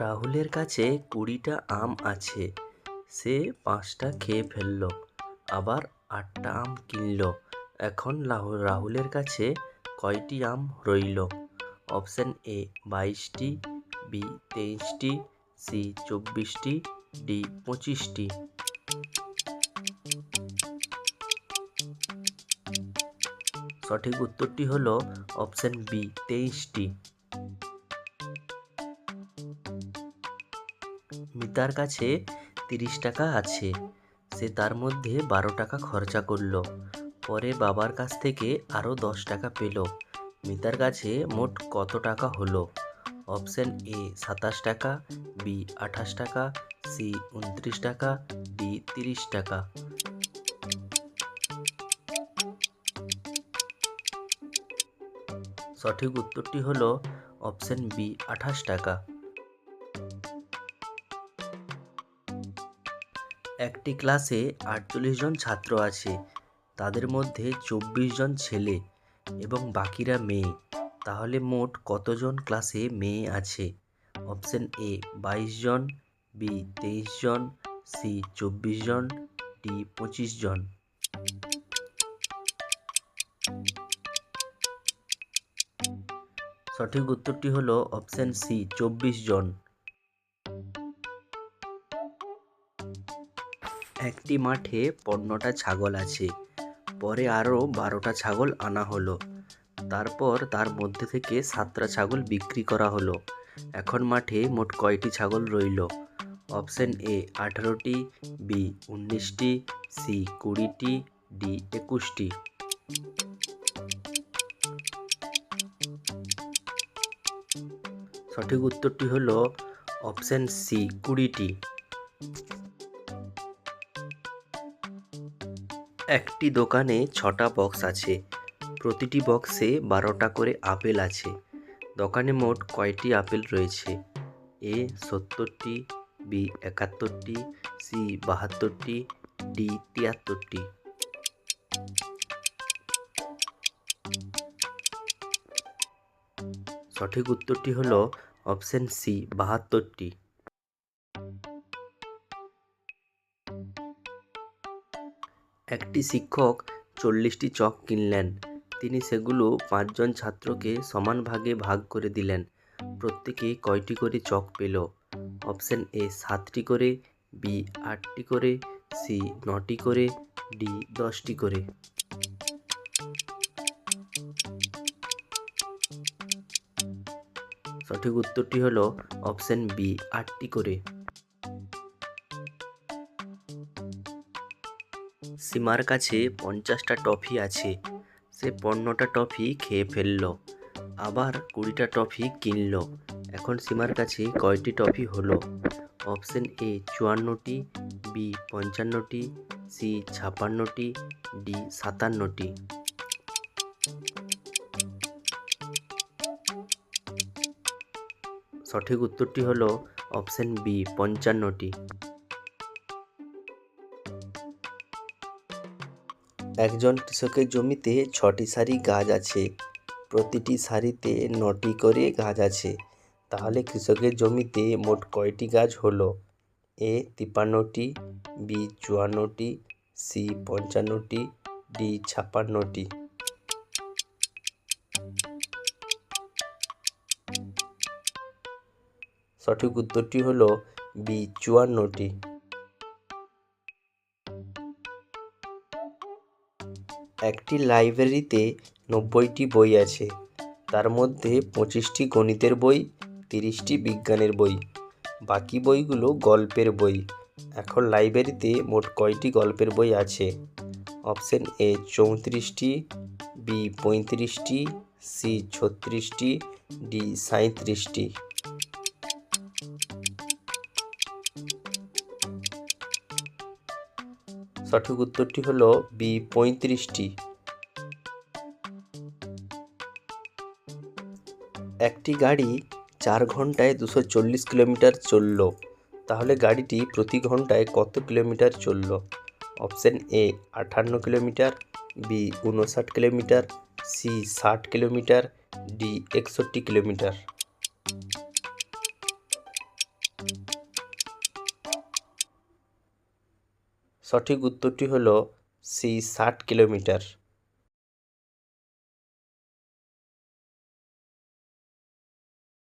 রাহুলের কাছে কুড়িটা আম আছে। সে পাঁচটা খেয়ে ফেলল, আবার আটটা আম কিনল। এখন রাহুল রাহুলের কাছে কয়টি আম রইল? অপশান এ বাইশটি, বি তেইশটি, সি চব্বিশটি, ডি পঁচিশটি। সঠিক উত্তরটি হলো অপশান বি তেইশটি। মিতার কাছে তিরিশ টাকা আছে। সে তার মধ্যে বারো টাকা খরচা করল। পরে বাবার কাছ থেকে আরও দশ টাকা পেল। মিতার কাছে মোট কত টাকা হলো? অপশান এ, সাতাশ টাকা, বি, আঠাশ টাকা, সি, উনত্রিশ টাকা, ডি, তিরিশ টাকা। সঠিক উত্তরটি হলো অপশান বি, আঠাশ টাকা। একটি ক্লাসে আটচল্লিশ জন ছাত্র আছে। তাদের মধ্যে চব্বিশ জন ছেলে এবং বাকিরা মেয়ে। তাহলে মোট কতজন ক্লাসে মেয়ে আছে? অপশান এ, বাইশ জন, বি, তেইশ জন, সি, চব্বিশ জন, ডি, পঁচিশ জন। সঠিক উত্তরটি হলো অপশান সি, চব্বিশ জন। একটি মাঠে পনেরোটা ছাগল আছে। পরে আরও বারোটা ছাগল আনা হলো। তারপর তার মধ্যে থেকে সাতটা ছাগল বিক্রি করা হলো। এখন মাঠে মোট কয়টি ছাগল রইল? অপশান এ, আঠারোটি, বি, উনিশটি, সি, কুড়িটি, ডি, একুশটি। সঠিক উত্তরটি হলো অপশান সি, কুড়িটি। একটি দোকানে ছটা বক্স আছে। প্রতিটি বক্সে বারোটা করে আপেল আছে। দোকানে মোট কয়টি আপেল রয়েছে? এ সত্তরটি, বি একাত্তরটি, সি বাহাত্তরটি, ডি তিয়াত্তরটি। সঠিক উত্তরটি হলো অপশন সি বাহাত্তরটি। একটি শিক্ষক চল্লিশটি চক কিনলেন। তিনি সেগুলো পাঁচজন ছাত্রকে সমান ভাগে ভাগ করে দিলেন। প্রত্যেকে কয়টি করে চক পেল? অপশন এ, সাতটি করে, বি, আটটি করে, সি, নটি করে, ডি, দশটি করে। সঠিক উত্তরটি হলো অপশন বি, আটটি করে। সীমার কাছে পঞ্চাশটা টফি আছে। সে পনেরোটা টফি খেয়ে ফেলল, আবার কুড়িটা টফি কিনল। এখন সীমার কাছে কয়টি টফি হলো? অপশন এ চুয়ান্নটি, বি পঞ্চান্নটি, সি ছাপান্নটি, ডি সাতান্নটি। সঠিক উত্তরটি হলো অপশন বি পঞ্চান্নটি। একজন কৃষকের জমিতে ছটি সারি গাছ আছে। প্রতিটি সারিতে নটি করে গাছ আছে। তাহলে কৃষকের জমিতে মোট কয়টি গাছ হলো? এ তিপ্পান্নটি, বি চুয়ান্নটি, সি পঞ্চান্নটি, ডি ছাপ্পান্নটি। সঠিক উত্তরটি হলো বি চুয়ান্নটি। একটি লাইব্রেরিতে নব্বইটি বই আছে। তার মধ্যে পঁচিশটি গণিতের বই, তিরিশটি বিজ্ঞানের বই। বাকি বইগুলো গল্পের বই। এখন লাইব্রেরিতে মোট কয়টি গল্পের বই আছে? অপশন এ চৌত্রিশটি, বি পঁয়ত্রিশটি, সি ছত্রিশটি, ডি সাঁত্রিশটি সঠিক উত্তরটি হল বি, পঁয়ত্রিশটি। একটি গাড়ি চার ঘন্টায় দুশো চল্লিশ কিলোমিটার চলল। তাহলে গাড়িটি প্রতি ঘন্টায় কত কিলোমিটার চলল? অপশান এ আটান্ন কিলোমিটার, বি উনষাট কিলোমিটার, সি, ষাট কিলোমিটার, ডি, একষট্টি কিলোমিটার। সঠিক উত্তরটি হল সি ষাট কিলোমিটার।